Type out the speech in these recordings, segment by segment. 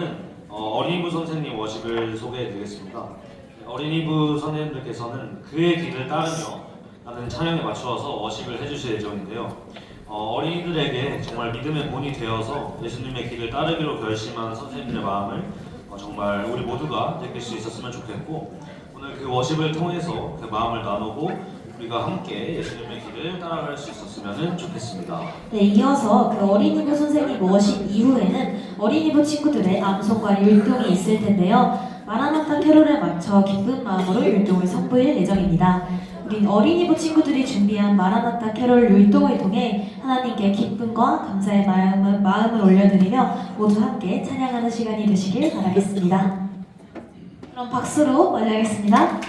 이어서는 어, 어린이부 선생님 워십을 소개해드리겠습니다. 어린이부 선생님들께서는 그의 길을 따르며 라는 찬양에 맞추어서 워십을 해주실 예정인데요. 어, 어린이들에게 정말 믿음의 본이 되어서 예수님의 길을 따르기로 결심한 선생님들의 마음을 어, 정말 우리 모두가 느낄 수 있었으면 좋겠고 오늘 그 워십을 통해서 그 마음을 나누고 우리가 함께 예수님의 길을 따라갈 수 있었으면 좋겠습니다. 네, 이어서 그 어린이부 선생님 워십 이후에는 어린이부 친구들의 암송과 율동이 있을 텐데요. 마라나타 캐롤에 맞춰 기쁜 마음으로 율동을 선보일 예정입니다. 우리 어린이부 친구들이 준비한 마라나타 캐롤 율동을 통해 하나님께 기쁨과 감사의 마음을, 마음을 올려드리며 모두 함께 찬양하는 시간이 되시길 바라겠습니다. 그럼 박수로 맞이하겠습니다.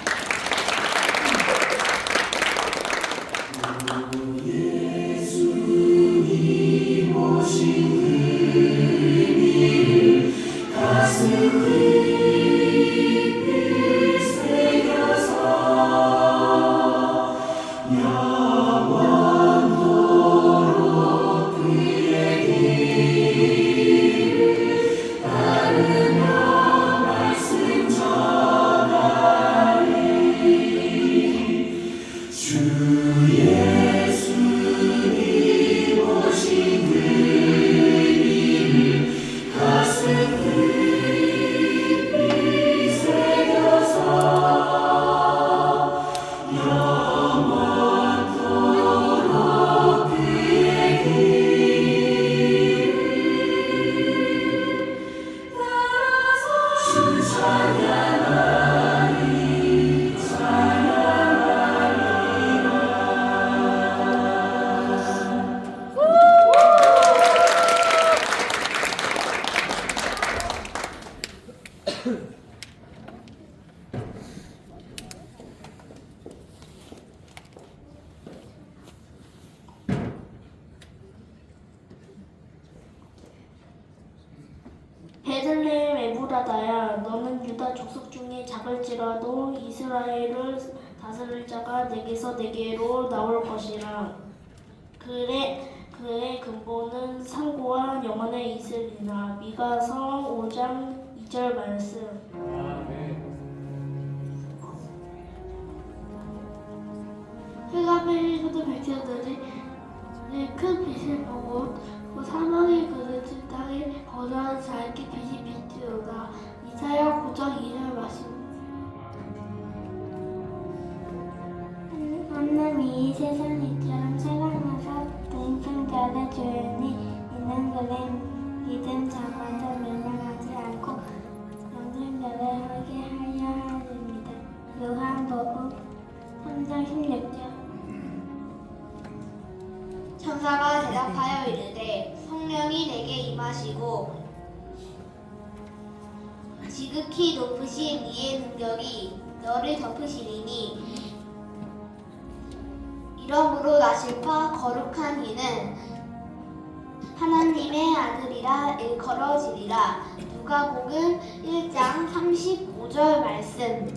에브라다야 너는 유다 족속 중에 작을지라도 이스라엘을 다스릴 자가 내게서 내게로 나올 것이라. 그래 그의 근본은 상고와 영원에 있으리라. 미가서 5장 2절 말씀. 베리고도 백성들이 큰 빛을 보고 그 사망의 능력이 너를 덮으시리니 이러므로 나 실파 거룩한 이는 하나님의 아들이라 일컬어지리라. 누가복음 1장 35절 말씀.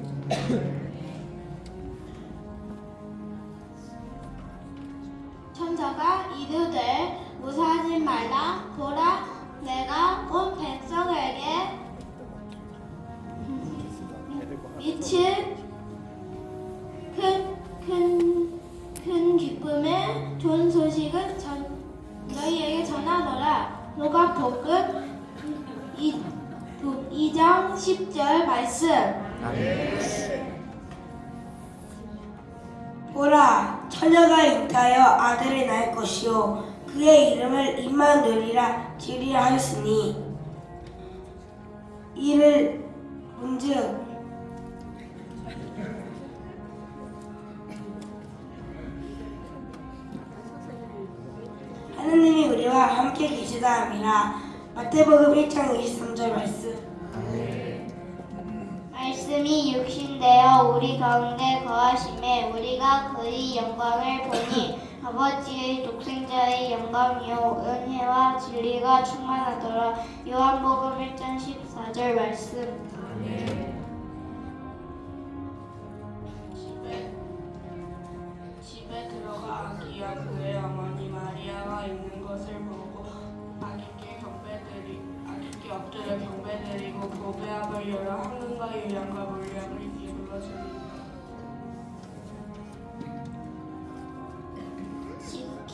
천사가 이르되 무사하지 말라. 보라 내가 온 백성에게 미칠 큰큰 큰 기쁨의 좋은 소식을 전, 너희에게 전하노라. 누가 복음 2, 2장 10절 말씀. 보라, 처녀가 잉타하여 아들을 낳을 것이요. 그의 이름을 임마누엘이라 지으리라 하였으니 이를 본즉 하느님이 우리와 함께 계시다 함이라 마태복음 1장 23절 말씀. 말씀이 육신되어 우리 가운데 거하심에 우리가 그의 영광을 보니 아버지의 독생자의 영광이요 은혜와 진리가 충만하더라. 요한복음 1장 14절 말씀. 집에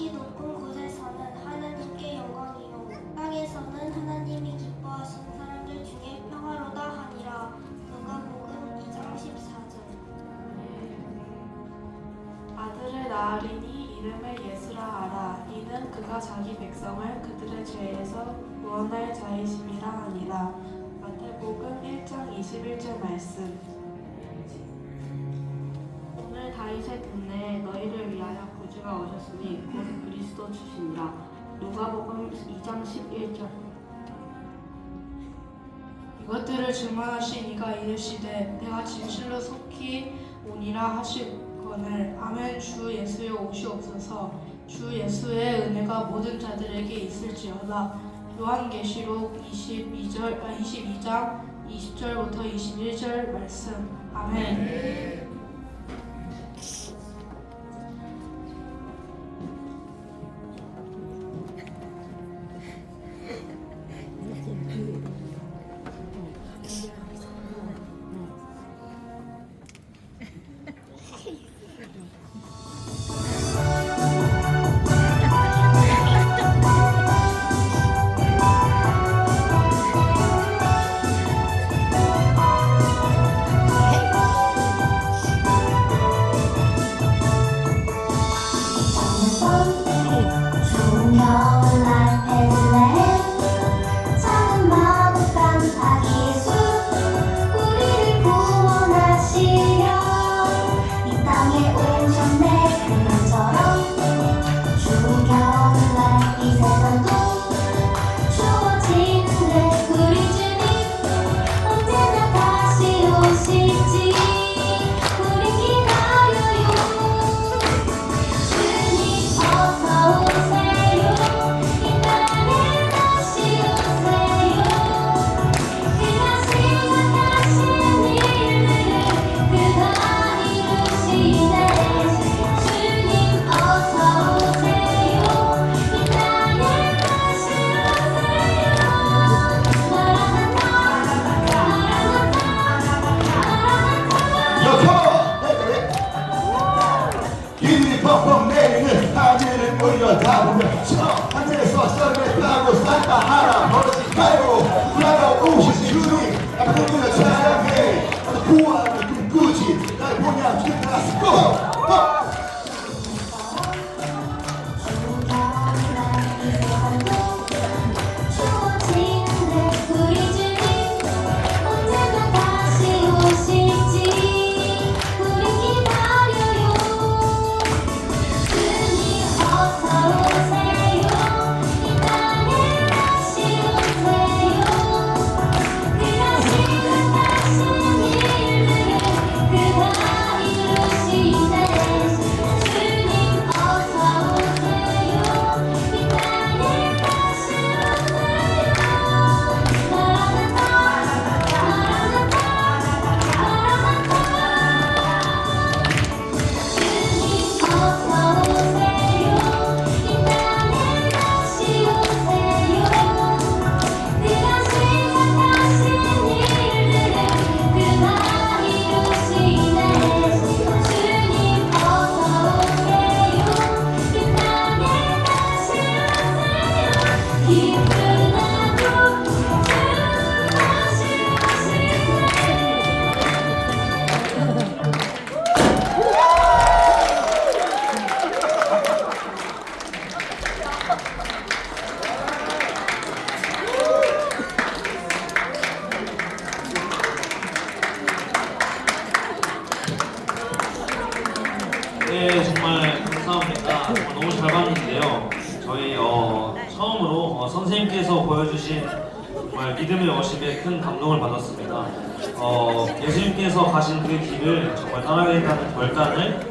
지극히 높은 곳에서는 하나님께 영광이요. 땅에서는 하나님이 기뻐하신 사람들 중에 평화로다 하니라. 누가복음 2장 14절. 아들을 낳으리니 이름을 예수라 하라. 이는 그가 자기 백성을 그들의 죄에서 구원할 자이심이라 하니라. 마태복음 1장 21절 말씀. 오늘 다윗의 동네에 너희를 위하여 구주가 오셨으니 곧 그리스도 주시니라 누가복음 2장 11절. 이것들을 증언하신 이가 이르시되 내가 진실로 속히 오니라 하시거늘 아멘 주 예수여 오시옵소서 주 예수의 은혜가 모든 자들에게 있을지어다. 요한계시록 22절 아, 22장 20절부터 21절 말씀. 아멘. 구원을 꿈 네, 정말 감사합니다. 정말 너무 잘 봤는데요. 저희 어, 처음으로 어, 선생님께서 보여주신 정말 믿음의 워십에 큰 감동을 받았습니다. 어, 예수님께서 가신 그 길을 정말 따라가겠다는 결단을